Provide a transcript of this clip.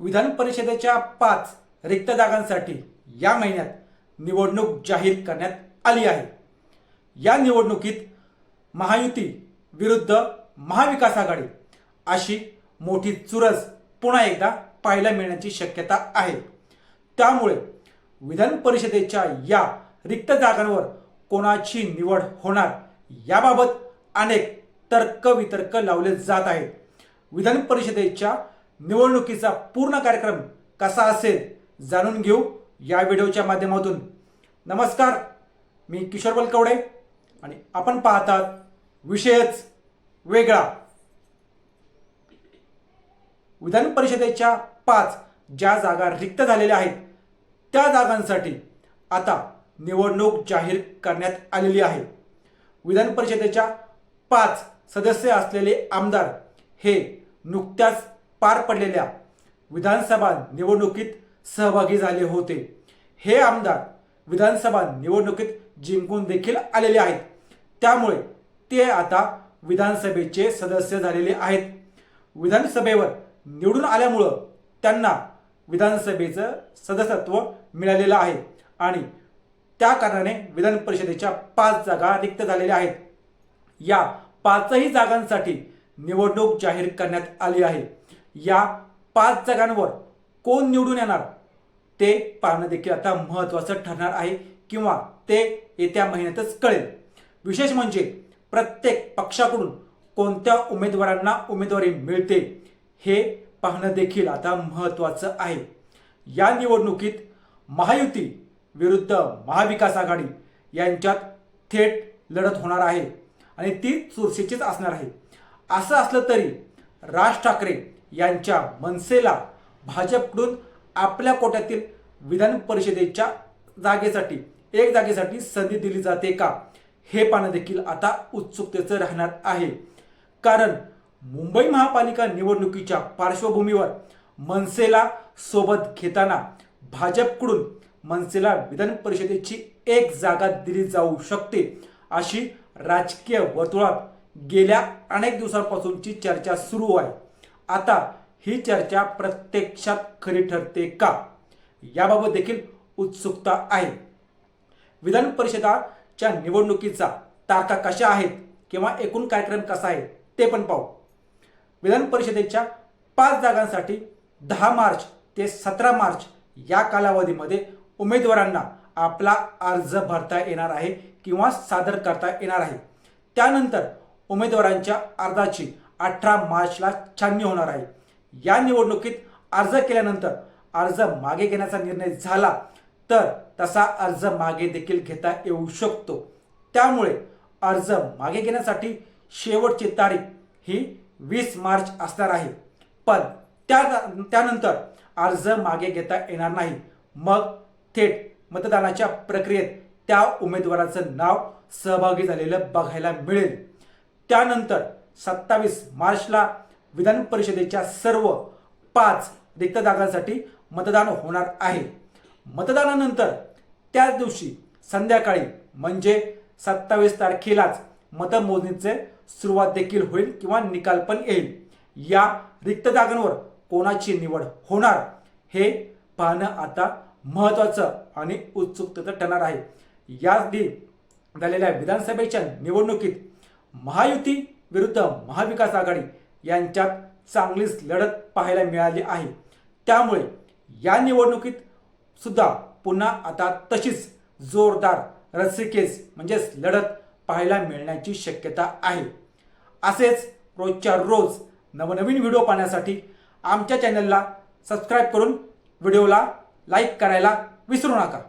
विधान परिषदेच्या पाच रिक्त जागांसाठी या महिन्यात निवडणूक जाहीर करण्यात आली आहे. या निवडणुकीत महायुती विरुद्ध महाविकास आघाडी अशी मोठी चुरस पुन्हा एकदा पाहायला मिळण्याची शक्यता आहे. त्यामुळे विधान परिषदेच्या या रिक्त जागांवर कोणाची निवड होणार याबाबत अनेक तर्कवितर्क लावले जात आहेत. विधान परिषदेच्या निवडणुकीचा पूर्ण कार्यक्रम कसा असेल जाणून घेऊ या व्हिडिओच्या माध्यमातून. नमस्कार मी किशोर बलकवडे आणि आपण पाहतात विषयच वेगळा. विधान परिषदेच्या पाच ज्या जागा रिक्त झालेल्या आहेत त्या जागांसाठी आता निवडणूक जाहीर करण्यात आलेली आहे. विधान परिषदेच्या पाच सदस्य असलेले आमदार हे नुकत्याच पार पडलेल्या विधानसभा निवडणुकीत सहभागी झाले होते. हे आमदार विधानसभा निवडणुकीत जिंकून देखील आलेले आहेत. त्यामुळे ते आता विधानसभेचे सदस्य झालेले आहेत. विधानसभेवर निवडून आल्यामुळं त्यांना विधानसभेचं सदस्यत्व मिळालेलं आहे आणि त्या कारणाने विधान परिषदेच्या पाच जागा रिक्त झालेल्या आहेत. या पाचही जागांसाठी निवडणूक जाहीर करण्यात आली आहे. या पाच जागांवर कोण निवडून येणार? ते पाहणं देखील आता महत्त्वाचं ठरणार आहे किंवा ते येत्या महिन्यातच कळेल. विशेष म्हणजे प्रत्येक पक्षाकडून कोणत्या उमेदवारांना उमेदवारी मिळते हे पाहणं देखील आता महत्त्वाचं आहे. या निवडणुकीत महायुती विरुद्ध महाविकास आघाडी यांच्यात थेट लढत होणार आहे आणि ती चुरशीचीच असणार आहे. असं असलं तरी राज ठाकरे यांच्या मनसेला भाजपकडून आपल्या कोट्यातील विधान परिषदेच्या जागेसाठी एक जागेसाठी संधी दिली जाते का? हे पाहणं देखील आता उत्सुकतेचं राहणार आहे. कारण मुंबई महापालिका निवडणुकीच्या पार्श्वभूमीवर मनसेला सोबत घेताना भाजपकडून मनसेला विधान परिषदेची एक जागा दिली जाऊ शकते अशी राजकीय वर्तुळात गेल्या अनेक दिवसांपासूनची चर्चा सुरू आहे. आता ही चर्चा प्रत्यक्षात खरी ठरते का? याबाबत देखील उत्सुकता आहे. विधान परिषदाच्या निवडणुकीचा तारखा कशा आहेत किंवा एकूण कार्यक्रम कसा आहे ते पण पाहू. विधान परिषदेच्या पाच जागांसाठी दहा मार्च ते सतरा मार्च या कालावधीमध्ये उमेदवारांना आपला अर्ज भरता येणार आहे किंवा सादर करता येणार आहे. त्यानंतर उमेदवारांच्या अर्जाची अठरा मार्चला छाननी होणार आहे. या निवडणुकीत अर्ज केल्यानंतर अर्ज मागे घेण्याचा निर्णय झाला तर तसा अर्ज मागे देखील घेता येऊ शकतो. त्यामुळे अर्ज मागे घेण्यासाठी शेवटची तारीख ही वीस मार्च असणार आहे. पण त्या त्यानंतर अर्ज मागे घेता येणार नाही. मग थेट मतदानाच्या प्रक्रियेत त्या उमेदवाराचं नाव सहभागी झालेलं बघायला मिळेल. त्यानंतर सत्तावीस मार्चला विधान परिषदेच्या सर्व पाच रिक्त जागांसाठी मतदान होणार आहे. मतदानानंतर त्याच दिवशी संध्याकाळी म्हणजे सत्तावीस तारखेलाच मतमोजणीचे सुरुवात देखील होईल किंवा निकाल पण येईल. या रिक्त जागांवर कोणाची निवड होणार हे पाहणं आता महत्त्वाचं आणि उत्सुकतेचं ठरणार आहे. याआधी झालेल्या विधानसभेच्या निवडणुकीत महायुती विरुद्ध महाविकास आघाडी यांच्यात चांगलीच लढत पाहायला मिळाली आहे. त्यामुळे या निवडणुकीत सुद्धा पुन्हा आता तशीच जोरदार रस्सीकेस म्हणजेच लढत पाहायला मिळण्याची शक्यता आहे. असेच रोजच्या रोज नवनवीन व्हिडिओ पाहण्यासाठी आमच्या चॅनलला सबस्क्राईब करून व्हिडिओला लाईक करायला विसरू नका.